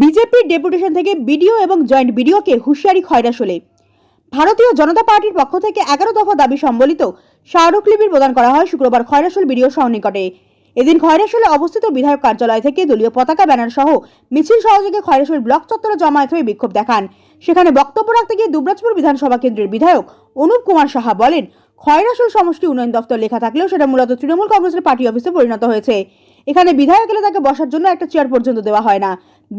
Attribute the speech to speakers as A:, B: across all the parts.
A: বিজেপির ডেপুটেশন থেকে বিডিও এবং জয়েন্ট বিডিওকে হুঁশিয়ারি খয়রাসলে ভারতীয় জনতা পার্টির পক্ষ থেকে এগারো দফা দাবি সম্বলিত স্মারকলিপি প্রদান করা হয় শুক্রবার খয়রাসুল বিডিও সহনিকটে এদিন খয়রাসুলে অবস্থিত বিধায়ক কার্যালয় থেকে দলীয় পতাকা, ব্যানার সহ মিছিল সহযোগে খয়রাসুল ব্লক চত্বরে জমায়েত হয়ে বিক্ষোভ দেখান। সেখানে বক্তব্য রাখতে গিয়ে দুবরাজপুর বিধানসভা কেন্দ্রের বিধায়ক অনুপ কুমার সাহা বলেন খয়রাসুল সমষ্টি উন্নয়ন দপ্তর লেখা থাকলেও সেটা মূলত তৃণমূল কংগ্রেসের পার্টি অফিসে পরিণত হয়েছে। এখানে বিধায়ক এলে তাকে বসার জন্য একটা চেয়ার পর্যন্ত দেওয়া হয় না।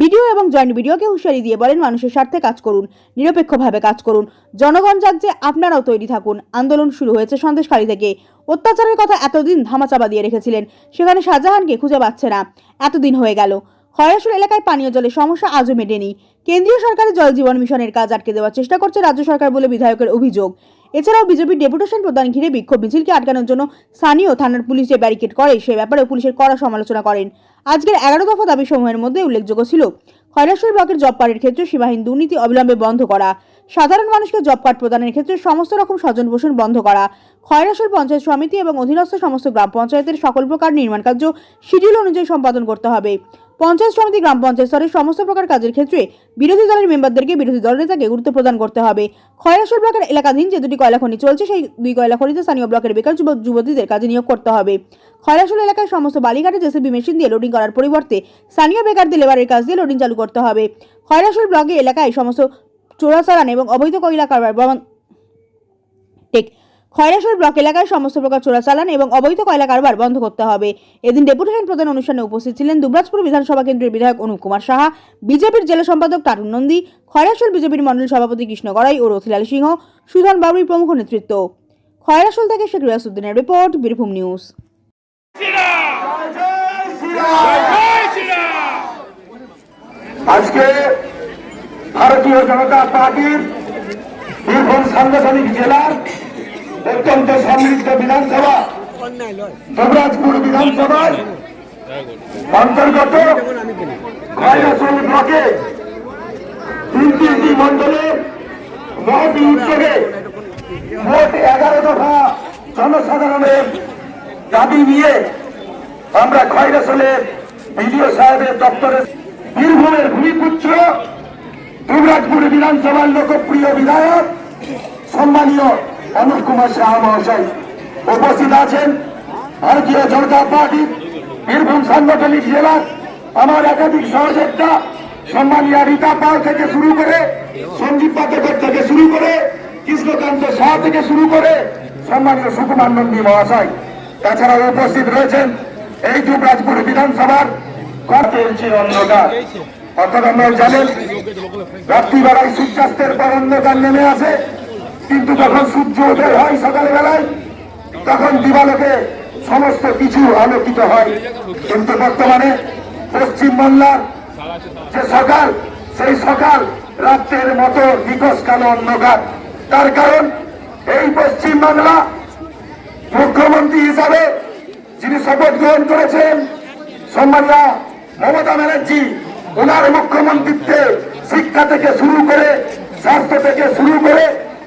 A: বিডিও এবং জয়েন্ট ভিডিওকে হুঁশিয়ারি দিয়ে বলেন, মানুষের স্বার্থে কাজ করুন, নিরপেক্ষভাবে কাজ করুন। জনগণ জাগছে আপনারাও তৈরি থাকুন। আন্দোলন শুরু হয়েছে সন্দেশকারী থেকে। অত্যাচারের কথা এতদিন ধামাচাপা দিয়ে রেখেছিলেন। সেখানে শাহজাহানকে খুঁজে পাচ্ছে না। এতদিন হয়ে গেল। খয়রাসুর এলাকায় পানীয় জলের সমস্যা আজও মেটেনি। কেন্দ্রীয় সরকারের জল জীবন মিশনের কাজ আটকে দেওয়ার চেষ্টা করছে রাজ্য সরকার বলে বিধায়কের অভিযোগ। এছাড়াও বিজেপির ডেপুটেশন প্রদান ঘিরে বিক্ষোভ মিছিলকে আটকানোর জন্য স্থানীয় থানার পুলিশ যে ব্যারিকেড করে, সে ব্যাপারে পুলিশের কড়া সমালোচনা করেন। আজকের এগারো দফা দাবি সমূহের মধ্যে উল্লেখযোগ্য ছিল খয়রাসুর ব্লকের জব কার্ডের ক্ষেত্রে সীমাহীন দুর্নীতি অবিলম্বে বন্ধ করা, সাধারণ মানুষকে জব কার্ড প্রদানের ক্ষেত্রে সমস্ত রকম স্বজন পোষণ বন্ধ করা খয়রাসুর পঞ্চায়েত সমিতি এবং অধীনস্থ সমস্ত গ্রাম পঞ্চায়েতের সকল প্রকার নির্মাণ কার্য শিডিউল অনুযায়ী সম্পাদন করতে হবে। পঞ্চায়েত সমিতি, গ্রাম পঞ্চায়েত স্তরের সমস্ত প্রকার কাজের ক্ষেত্রে বিরোধী দলের মেম্বারদেরকে বিরোধী দল নেতাকে গুরুত্ব প্রদান করতে হবে। খয়রাসুর ব্লকের এলাকাধীন যে দুটি কয়লা খনি চলছে, সেই দুই কয়লা খনিতে স্থানীয় ব্লকের বেকার যুবক যুবতীদের কাজে নিয়োগ করতে হবে। খয়রাসুল এলাকায় সমস্ত বালিঘাটে জেসিবি মেশিন দিয়ে লোডিং করার পরিবর্তে স্থানীয় বেকারদের লেবারের কাজ দিয়ে লোডিং চালু করতে হবে। খয়রাসুল ব্লকে এলাকায় সমস্ত চোরাচালান এবং অবৈধ কয়লা কারবার টেক খয়রাসুর ব্লক এলাকায় সমস্ত প্রকার চোরাচালান এবং অবৈধ কয়লা কারবার বন্ধ করতে হবে। এদিন ডেপুটেশন প্রদান অনুষ্ঠানে উপস্থিত ছিলেন দুবরাজপুর বিধানসভা কেন্দ্রের বিধায়ক অনুপ কুমার সাহা, বিজেপির জেলা সম্পাদক টারুন নন্দী খয়রাসুল বিজেপির মন্ডল সভাপতি কৃষ্ণ গড়াই ও রথিলাল সিংহ, সুধন বাবুরি প্রমুখ নেতৃত্ব। খয়রাসুল থেকে শেখ রিয়াসুদ্দিনের রিপোর্ট, বীরভূম নিউজ।
B: আজকে ভারতীয় জনতা পার্টির বীরভূম সাংগঠনিক জেলার অত্যন্ত সমৃদ্ধ বিধানসভা। দুবরাজপুর বিধানসভার অন্তর্গত খয়রাসুল ব্লকে তিন তিনটি মন্ডলে মহতি উদ্যোগে মোট এগারো দফা জনসাধারণের দাবি নিয়ে আমরা খয়রাসুলের বিডিও সাহেবের দপ্তরে বীরভূমের ভূমিপুত্র দুবরাজপুর বিধানসভার লোকপ্রিয় বিধায়ক, সম্মানীয় অনুপ কুমার সাহা মহাশয় উপস্থিত আছেন। ভারতীয় জনতা পার্টি, বীরভূম সাংগঠনিক জেলার আমার একাধিক সহযোগিতা সম্মানীয় রীতা পাল থেকে শুরু করে, সঞ্জীব পাত্রকর থেকে শুরু করে, কৃষ্ণকান্ত শাহ থেকে শুরু করে, সম্মানীয় সুকুমার নন্দী মহাশয়। তাছাড়াও উপস্থিত রয়েছেন এই যুবরাজপুর বিধানসভার অন্ধকার। অর্থাৎ আপনারা জানেন, রাত্রিবেলায় সূর্যাস্তের পর অন্ধকার নেমে আসে। কিন্তু যখন সূর্য উদয় হয় সকালবেলায়, তখন দিবালোকে সমস্ত কিছু আলোকিত হয়। কিন্তু বর্তমানে পশ্চিমবাংলার যে সকাল, সেই সকাল রাত্রের মতো নিকশ কালো অন্ধকার। তার কারণ, এই পশ্চিম বাংলা মুখ্যমন্ত্রী হিসাবে যিনি শপথ গ্রহণ করেছেন, সম্মানীয় মমতা ব্যানার্জি, ওনার মুখ্যমন্ত্রীত্বে শিক্ষা থেকে শুরু করে, স্বাস্থ্য থেকে শুরু করে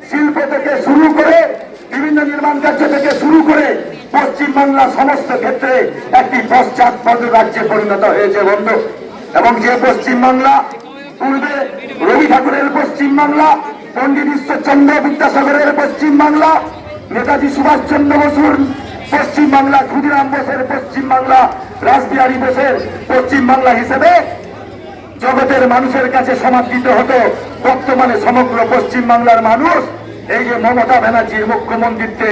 B: শিল্প থেকে শুরু করে বিভিন্ন নির্মাণ কার্য থেকে শুরু করে পশ্চিম বাংলা সমস্ত ক্ষেত্রে একটি পশ্চাৎপদ রাজ্যে পরিণত হয়েছে, বন্ধু। এবং যে পশ্চিম বাংলা পূর্বে রবি ঠাকুরের পশ্চিম বাংলা পণ্ডিত ঈশ্বরচন্দ্র বিদ্যাসাগরের পশ্চিম বাংলা নেতাজি সুভাষচন্দ্র বসুর পশ্চিম বাংলা ক্ষুদিরাম বোসের পশ্চিম বাংলা রাসবিহারী বোসের পশ্চিম বাংলা হিসেবে জগতের মানুষের কাছে সমাদৃত হতো। বর্তমানে সমগ্র পশ্চিম বাংলার মানুষ এই যে মমতা ব্যানার্জির মুখ্যমন্ত্রীত্বে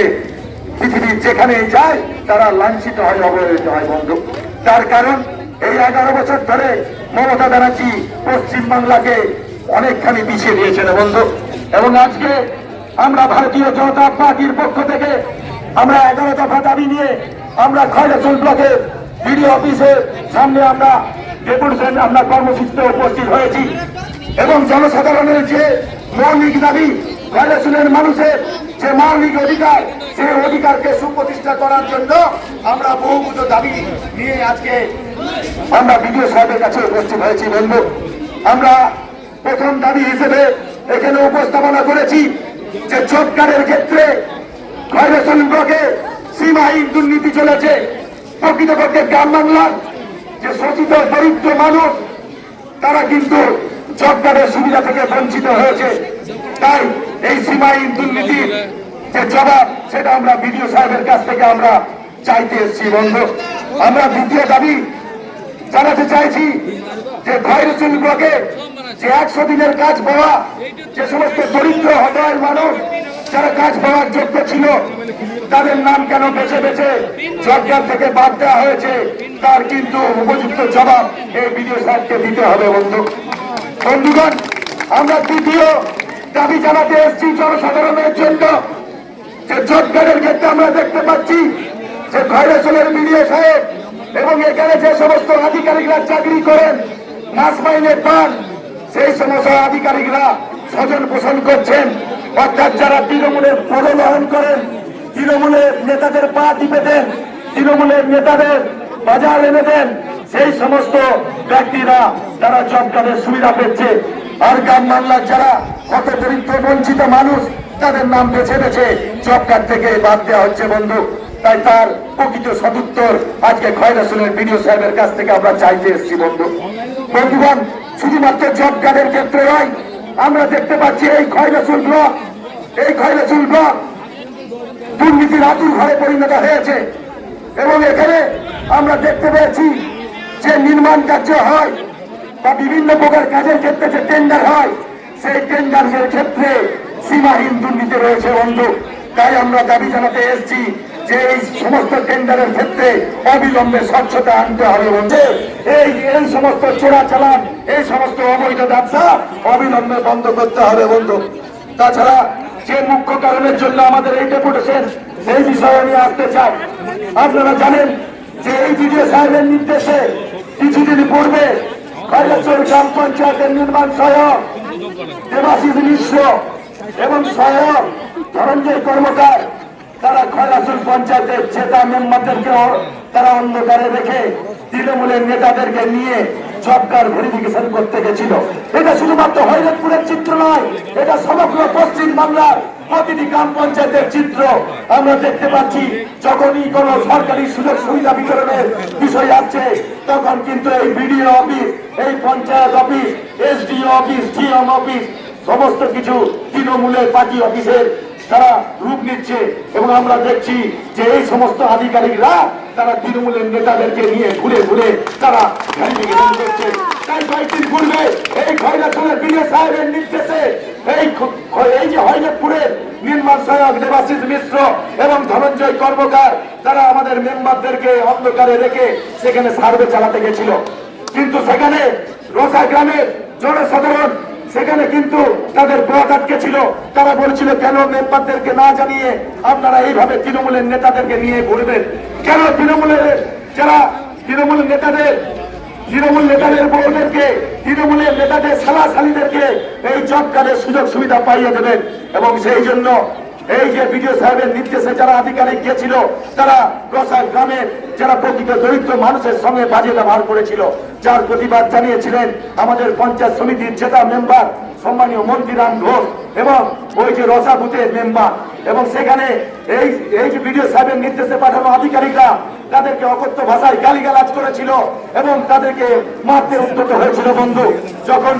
B: পৃথিবীর যেখানেই যায়, তারা লাঞ্ছিত হয়, অবহেলিত হয়, বন্ধু। তার কারণ, এই এগারো বছর ধরে মমতা ব্যানার্জি পশ্চিম বাংলাকে অনেকখানি পিছিয়ে দিয়েছেন, বন্ধু। এবং আজকে আমরা ভারতীয় জনতা পার্টির পক্ষ থেকে আমরা এগারো দফা দাবি নিয়ে আমরা খয়রাচল ব্লকের বিডিও অফিসের সামনে আমরা ডেপুটেশন আমরা কর্মসূচিতে উপস্থিত হয়েছি। এবং জনসাধারণের যে মৌলিক দাবি খয়রাচলের মানুষের যে মৌলিক অধিকার, সেই অধিকারকে সুপ্রতিষ্ঠা করার জন্য আমরা বহুমূল্য দাবি নিয়ে আজকে আমরা বিডিও সাহেবের কাছে উপস্থিত হয়েছি বন্ধু। আমরা প্রথম দাবি হিসেবে এখানে উপস্থাপনা করেছি যে জব কার্ডের ক্ষেত্রে খয়রাসন ব্লকে সীমাহীন দুর্নীতি চলেছে। প্রকৃতপক্ষে গ্রাম বাংলার যে শোষিত দরিদ্র মানুষ, তারা কিন্তু জব সুবিধা থেকে বঞ্চিত হয়েছে। তাই এই সীমাহীন দুর্নীতির যে জবাব, সেটা আমরা বিডিও সাহেবের কাছ থেকে আমরা চাইতে এসেছি, বন্ধু। আমরা দ্বিতীয় দাবি জানাতে চাইছি যে খয়রসুল ব্লকে যে একশো দিনের কাজ পাওয়া, যে সমস্ত দরিদ্র হতায় মানুষ যারা কাজ পাওয়ার যোগ্য ছিল তাদের নাম কেন বেছে বেছে সরকার থেকে বাদ দেওয়া হয়েছে, তার কিন্তু উপযুক্ত জবাব এই বিডিও সাহেবকে দিতে হবে বন্ধু। বন্ধুগণ, আমরা তৃতীয় দাবি জানাতে এসেছি জনসাধারণের জন্য। যে জটকারের ক্ষেত্রে আমরা দেখতে পাচ্ছি যে খয়রাসলের বিডিও সাহেব এবং এখানে যে সমস্ত আধিকারিকরা চাকরি করেন মাস মাইনে পান সেই সমস্ত আধিকারিকরা স্বজন পোষণ করছেন। অর্থাৎ যারা তৃণমূলের পদগ্রহণ করেন তৃণমূলের নেতাদের পা টিপে দেন তৃণমূলের নেতাদের বাজার এনে দেন, সেই সমস্ত ব্যক্তিরা তারা জব কার্ডের সুবিধা পেচ্ছে আর গ্রাম বাংলার যারা কত দরিদ্র, বঞ্চিত মানুষ, তাদের নাম বেছে বেছে জব কার্ড থেকে বাদ দেওয়া হচ্ছে, বন্ধু। তাই তার প্রকৃত সদুত্তর আজকে খয়রাসুলের বিডিও সাহেবের কাছ থেকে আমরা চাইতে এসেছি, বন্ধু। বন্ধুগণ, শুধুমাত্র জব কার্ডের ক্ষেত্রে নয়, আমরা দেখতে পাচ্ছি এই খয়রাসুল ব্লক, এই খয়রাসুল ব্লক দুর্নীতির আতুর ঘরে পরিণত হয়েছে। এবং এখানে আমরা দেখতে পেয়েছি যে নির্মাণ কার্য হয় বা বিভিন্ন প্রকার কাজের ক্ষেত্রে যে টেন্ডার হয়, সেই টেন্ডারের ক্ষেত্রে সীমাহীন দুর্নীতি রয়েছে, বন্ধু। তাই আমরা দাবি জানাতে এসেছি যে এই সমস্ত টেন্ডারের ক্ষেত্রে অবিলম্বে স্বচ্ছতা আনতে হবে, বন্ধু। এই এই সমস্ত চোরা চালান, এই সমস্ত অবৈধ ব্যবসা অবিলম্বে বন্ধ করতে হবে, বন্ধু। তাছাড়া যে মুখ্য কারণের জন্য আমাদের এই ডেপুটেশন সেই বিষয়ে আমি আসতে চাই। আপনারা জানেন যে এই বিডিও সাহেবের নির্দেশে কিছুদিন পূর্বে গ্রাম পঞ্চায়েতের নির্মাণ সহায়ক দেবাশিস মিশ্র এবং সহায়ক ধনঞ্জয় কর্মকার তারা খয়রাসুল পঞ্চায়েতের জেতা মেম্বারদেরকে তারা অন্ধকারে রেখে তৃণমূলের নেতাদেরকে নিয়ে সরকার ভেরিফিকেশন করতে গেছিল। এটা শুধুমাত্র হরিরপুরের চিত্র নয়, এটা সমগ্র পশ্চিম বাংলার প্রতিটি গ্রাম পঞ্চায়েতের চিত্র। আমরা দেখতে পাচ্ছি, যখনই কোন সরকারি সুযোগ সুবিধা বিতরণের বিষয় আসছে, তখন কিন্তু এই বিডিও অফিস, এই panchayat office, SDO office DM office, সমস্ত কিছু তৃণমূলের পার্টি অফিসের তারা রূপ নিচ্ছে এবং আমরা দেখছি যে এই সমস্ত আধিকারিকরা, তারা তৃণমূলের নেতাদেরকে নিয়ে ঘুরে ঘুরে তারা করছে। এই এই দেবাশিস মিশ্র এবং কর্মকার, তারা আমাদের মেম্বারদেরকে রেখে সেখানে চালাতে গেছিল। কিন্তু সেখানে রোসা জনসাধারণ সেখানে কিন্তু তাদের পথ আটকে ছিল তারা বলেছিল, কেন মেম্বারদেরকে না জানিয়ে আপনারা এইভাবে তৃণমূলের নেতাদেরকে নিয়ে ঘুরবেন? কেন তৃণমূলের, যারা তৃণমূলের নেতাদের, তৃণমূল নেতাদের বউদেরকে তৃণমূলের নেতাদের সালাশালীদেরকে এই জব কার্ডের সুযোগ সুবিধা পাইয়ে দেবেন এবং সেই জন্য এই যে বিডিও সাহেবের নির্দেশে যারা আধিকারিক গিয়েছিল, তারা রসা গ্রামের যারা প্রকৃত দরিদ্র মানুষের সঙ্গে বাজে ব্যবহার করেছিল, যার প্রতিবাদ জানিয়েছিলেন আমাদের পঞ্চায়েত সমিতির জেতা মেম্বার সম্মানীয় মন্ত্রীরাম ঘোষ এবং ওই যে রসা বুথের মেম্বার। এবং সেখানে এই এই যে বিডিও সাহেবের নির্দেশে পাঠানো আধিকারিকরা তাদেরকে অকথ্য ভাষায় গালিগালাজ করেছিল এবং তাদেরকে মারতে উদ্যত হয়েছিল বন্ধু। যখন